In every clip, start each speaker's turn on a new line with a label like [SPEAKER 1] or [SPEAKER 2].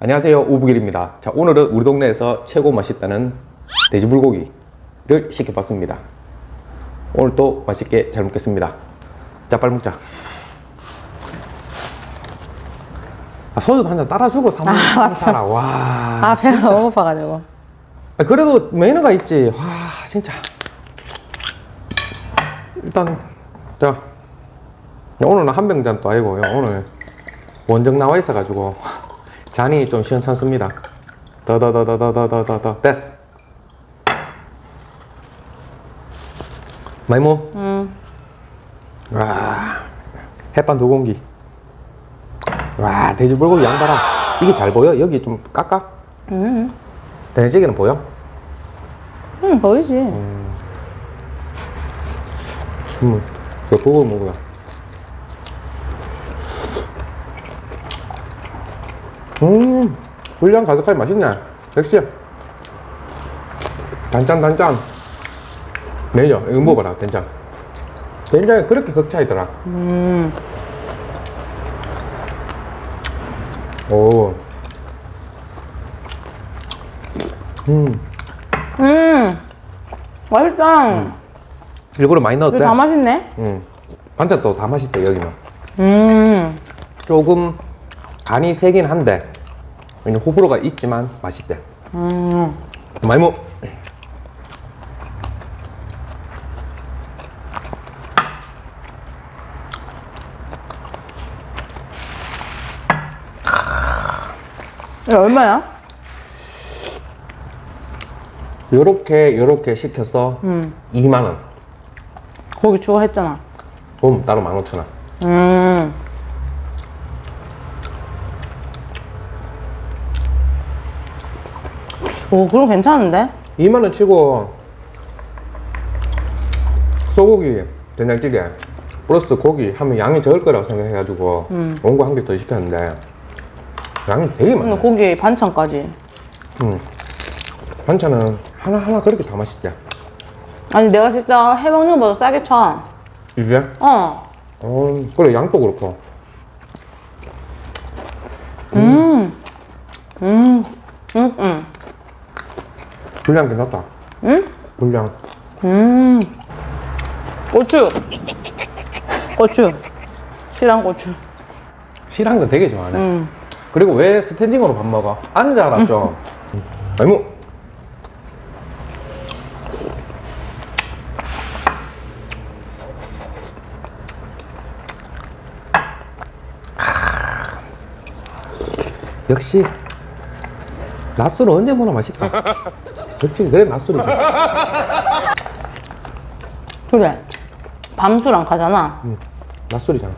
[SPEAKER 1] 안녕하세요 우부길입니다. 자 오늘은 우리 동네에서 최고 맛있다는 돼지불고기를 시켜봤습니다. 오늘 또 맛있게 잘 먹겠습니다. 자 빨리 먹자. 아, 소주 한잔 따라주고 사먹는 사라. 와
[SPEAKER 2] 아 배가 너무 고파가지고.
[SPEAKER 1] 아, 그래도 매너가 있지. 와 진짜. 일단 자 오늘은 한 병 잔 또 아니고요. 오늘 원정 나와 있어가지고 잔이 좀 시원찮습니다 더더더더더더더더 됐어 먹어?
[SPEAKER 2] 음.
[SPEAKER 1] 와 햇반 두 공기 와 돼지 불고기 양봐라 이게 잘 보여? 여기 좀 깎아?
[SPEAKER 2] 음.
[SPEAKER 1] 돼지찌개는 보여?
[SPEAKER 2] 음 보이지
[SPEAKER 1] 음, 저 그거 먹어라. 음, 분량 가득하니 맛있네. 역시. 단짠, 단짠. 매니저, 이거 먹어봐라, 된장. 된장이 그렇게 극차이더라.
[SPEAKER 2] 음.
[SPEAKER 1] 오. 음,
[SPEAKER 2] 음. 맛있다
[SPEAKER 1] 일부러 많이 넣었대.
[SPEAKER 2] 이거 다 맛있네
[SPEAKER 1] 음. 반찬도 다 맛있대, 여기는.
[SPEAKER 2] 음.
[SPEAKER 1] 조금 간이 세긴 한데 왜냐 호불호가 있지만 맛있대
[SPEAKER 2] 음.
[SPEAKER 1] 먹
[SPEAKER 2] 이거 얼마야?
[SPEAKER 1] 요렇게 요렇게 시켜서
[SPEAKER 2] 음.
[SPEAKER 1] 2만원
[SPEAKER 2] 고기 추가했잖아
[SPEAKER 1] 봄 따로 15,000원
[SPEAKER 2] 음. 오 그럼 괜찮은데?
[SPEAKER 1] 2만원 치고 소고기 된장찌개 플러스 고기 하면 양이 적을 거라고 생각해가지고
[SPEAKER 2] 음.
[SPEAKER 1] 원고 한 개 더 시켰는데 양이 되게 많네
[SPEAKER 2] 근데 고기 반찬까지
[SPEAKER 1] 음. 반찬은 하나하나 그렇게 다 맛있대
[SPEAKER 2] 아니 내가 진짜 해먹는 것보다 싸게 쳐
[SPEAKER 1] 이게?
[SPEAKER 2] 어.
[SPEAKER 1] 어, 그래 양도 그렇고
[SPEAKER 2] 음. 음. 음. 음.
[SPEAKER 1] 분량 괜찮다
[SPEAKER 2] 응?
[SPEAKER 1] 분량
[SPEAKER 2] 음. 고추. 고추. 실한 고추.
[SPEAKER 1] 실한 거 되게 좋아하네
[SPEAKER 2] 음.
[SPEAKER 1] 그리고 왜 스탠딩으로 밥 먹어? 앉아라 좀 아이고 역시 낮술은 언제 먹나 맛있다 역시 그래 낮술이지
[SPEAKER 2] 그래. 밤술 안 가잖아.
[SPEAKER 1] 응, 낮술이잖아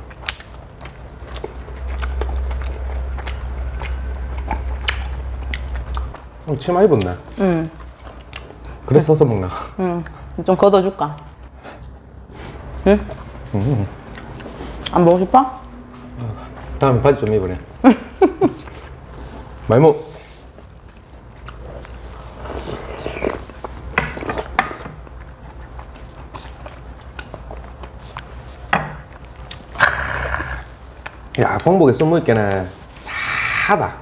[SPEAKER 1] 어, 치마 입었네
[SPEAKER 2] 응.
[SPEAKER 1] 그래 서서 먹나
[SPEAKER 2] 응. 좀 걷어줄까? 응?
[SPEAKER 1] 음.
[SPEAKER 2] 안 먹고 싶어?
[SPEAKER 1] 다음에 바지 좀 입으래. 많이 먹. 야, 공복에 술 먹기는 사다.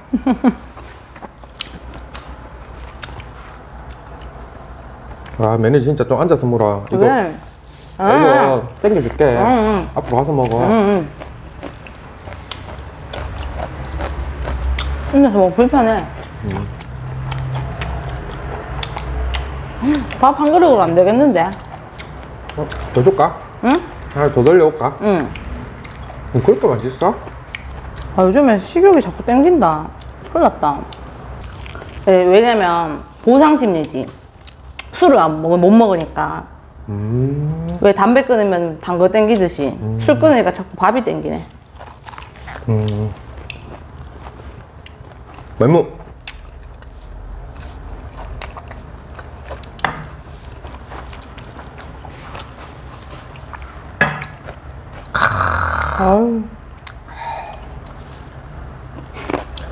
[SPEAKER 1] 아, 매니저 진짜 좀 앉아서 먹어라. 이거,
[SPEAKER 2] 그래.
[SPEAKER 1] 이거 땡겨줄게.
[SPEAKER 2] 응.
[SPEAKER 1] 앞으로 와서 먹어.
[SPEAKER 2] 응, 응. 혼자서 먹 불편해. 밥한 그릇으로 안 되겠는데?
[SPEAKER 1] 어, 더 줄까?
[SPEAKER 2] 응?
[SPEAKER 1] 하나 더 돌려올까?
[SPEAKER 2] 응.
[SPEAKER 1] 음, 그렇게 맛있어?
[SPEAKER 2] 아, 요즘에 식욕이 자꾸 땡긴다. 큰일 났다. 네, 왜냐면 보상 심리지. 술을 안 먹, 못 먹으니까.
[SPEAKER 1] 음,
[SPEAKER 2] 왜 담배 끊으면 단 거 땡기듯이 술 끊으니까 자꾸 밥이 땡기네.
[SPEAKER 1] 음. 말무.
[SPEAKER 2] 아유.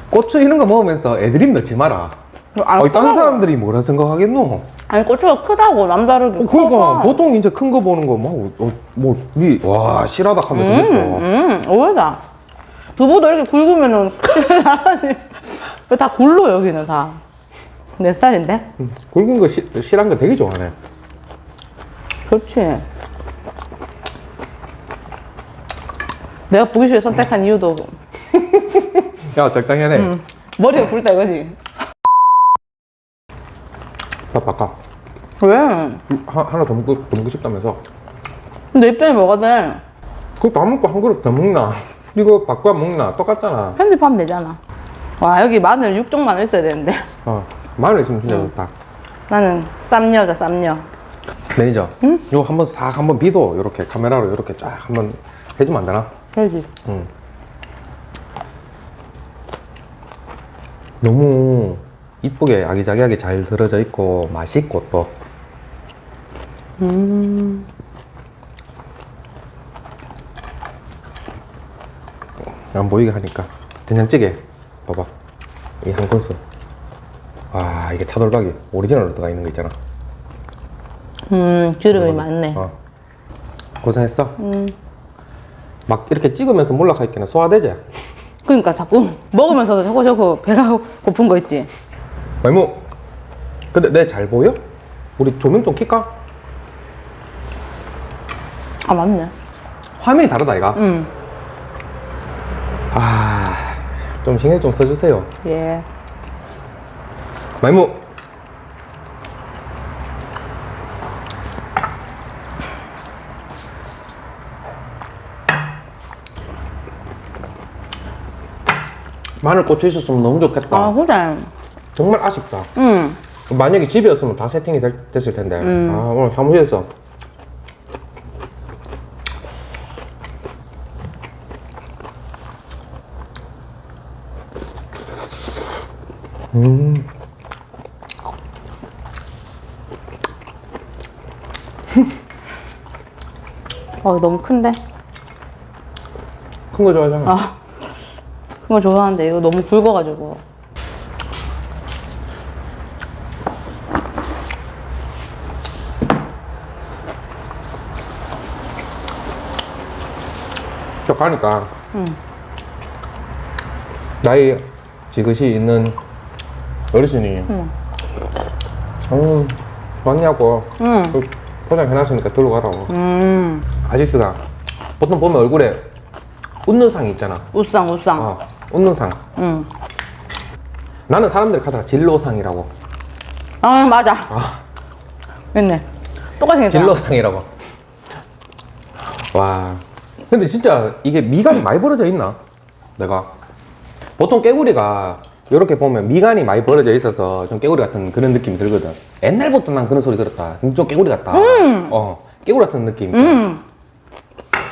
[SPEAKER 1] 고추 이런 거 먹으면서 애드립 넣지 마라.
[SPEAKER 2] 안
[SPEAKER 1] 아니, 다른. 사람들이 뭐라 생각하겠노?
[SPEAKER 2] 아니 고추가 크다고 남다르게
[SPEAKER 1] 어, 그러니까
[SPEAKER 2] 커서.
[SPEAKER 1] 보통 이제 큰 거 보는 거 뭐, 어, 뭐, 미, 와, 실하다 하면서
[SPEAKER 2] 음,
[SPEAKER 1] 먹고.
[SPEAKER 2] 음, 오해다. 두부도 이렇게 굵으면은 다 굴러 여기는 다. 내 스타일인데?
[SPEAKER 1] 음, 굵은 거 시, 실한 거 되게 좋아하네.
[SPEAKER 2] 그렇지. 내가 보기쇼에 선택한 이유도
[SPEAKER 1] 야, 적당히 하네.
[SPEAKER 2] 음, 머리가 굵다 이거지.
[SPEAKER 1] 밥 바꿔.
[SPEAKER 2] 왜?
[SPEAKER 1] 하, 하나 더 먹고, 더 먹고 싶다면서.
[SPEAKER 2] 내 입장에 뭐가 돼?
[SPEAKER 1] 그거 다 먹고 한 그릇 더 먹나? 이거 바꿔 먹나? 똑같잖아.
[SPEAKER 2] 편집하면 되잖아. 와 여기 마늘 육종 마늘 있어야 되는데
[SPEAKER 1] 어, 마늘 있으면 진짜 좋다.
[SPEAKER 2] 나는 쌈녀자 쌈녀.
[SPEAKER 1] 매니저, 이거 한번 싹 한번 비도 이렇게 카메라로 이렇게 쫙 한번 해주면 안 되나?
[SPEAKER 2] 그지.
[SPEAKER 1] 응. 너무 이쁘게 아기자기하게 잘 들어져 있고 맛있고 또. 안 보이게 하니까. 된장찌개. 봐봐. 이 한 큰술. 와 이게 차돌박이 오리지널로 들어가 있는 거 있잖아.
[SPEAKER 2] 음 기름이 많네.
[SPEAKER 1] 어. 고생했어. 막 이렇게 찍으면서 몰락하 있기는 소화되지
[SPEAKER 2] 그러니까 자꾸 먹으면서도 자꾸 자꾸 배가 고픈 거 있지.
[SPEAKER 1] 말모 근데 내 잘 보여? 우리 조명 좀 킬까?
[SPEAKER 2] 아 맞네.
[SPEAKER 1] 화면이 다르다 이가
[SPEAKER 2] 음.
[SPEAKER 1] 아좀 신경 좀 써주세요
[SPEAKER 2] 예.
[SPEAKER 1] 말모 마늘 고추 있었으면 너무 좋겠다
[SPEAKER 2] 아 그래.
[SPEAKER 1] 정말 아쉽다
[SPEAKER 2] 음.
[SPEAKER 1] 만약에 집이었으면 다 세팅이 될- 됐을 텐데 아 오늘 사무실에서
[SPEAKER 2] 어 너무 큰데.
[SPEAKER 1] 큰 거 좋아하잖아
[SPEAKER 2] 아. 그거 좋아하는데 이거 너무 굵어가지고.
[SPEAKER 1] 저 가니까 나이 지그시 있는 어르신이 음, 왔냐고
[SPEAKER 2] 응.
[SPEAKER 1] 그 포장해놨으니까 들고 가라고
[SPEAKER 2] 음.
[SPEAKER 1] 아저씨가 보통 보면 얼굴에 웃는 상이 있잖아
[SPEAKER 2] 우상 우상.
[SPEAKER 1] 어, 웃는 상
[SPEAKER 2] 응.
[SPEAKER 1] 나는 사람들이 하다가 진로상이라고
[SPEAKER 2] 아 맞아. 맞네. 똑같이 생겼잖아.
[SPEAKER 1] 진로상이라고 와 근데 진짜 이게 미간이 많이 벌어져 있나 내가 보통 깨구리가 이렇게 보면 미간이 많이 벌어져 있어서 좀 깨구리 같은 그런 느낌이 들거든 옛날부터 난 그런 소리 들었다 좀 깨구리 같다 어 깨구리 같은 느낌.
[SPEAKER 2] 음.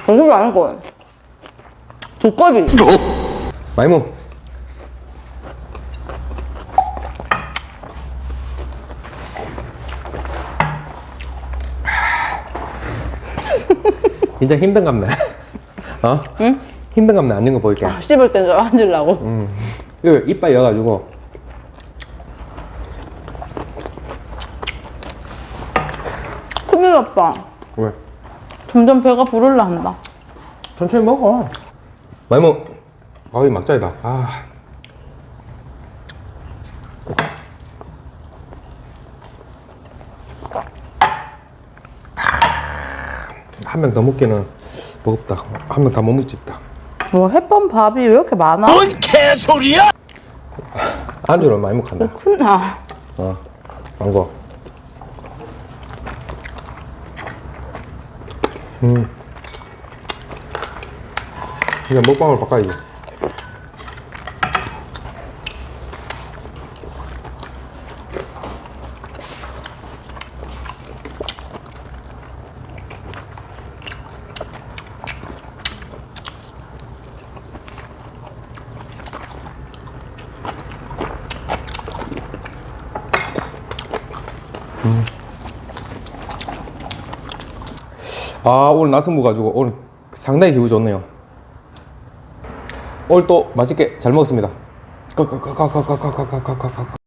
[SPEAKER 2] 얼굴이 아닌 거. 두꺼비.
[SPEAKER 1] 마이무 진짜 힘든갑네 어?
[SPEAKER 2] 응?
[SPEAKER 1] 힘든갑네 앉는 거 보일게
[SPEAKER 2] 씹을 때좀 앉으려고.
[SPEAKER 1] 음. 이거 이빨 여가지고
[SPEAKER 2] 큰일 났다.
[SPEAKER 1] 왜?
[SPEAKER 2] 점점 배가 부를라 한다.
[SPEAKER 1] 천천히 먹어 마이무 아이 막자이다 아. 한 명 더 먹기는 무겁다 한 명 다 못 먹집다
[SPEAKER 2] 뭐 햇반 밥이 왜 이렇게 많아?
[SPEAKER 1] 안주를 많이 먹한다
[SPEAKER 2] 큰나.
[SPEAKER 1] 어, 망고. 음. 이제 먹방을 바꿔야지. 아, 오늘 나승부 가지고 오늘 상당히 기분 좋네요. 오늘 또 맛있게 잘 먹었습니다. 까까까까까까까까까까.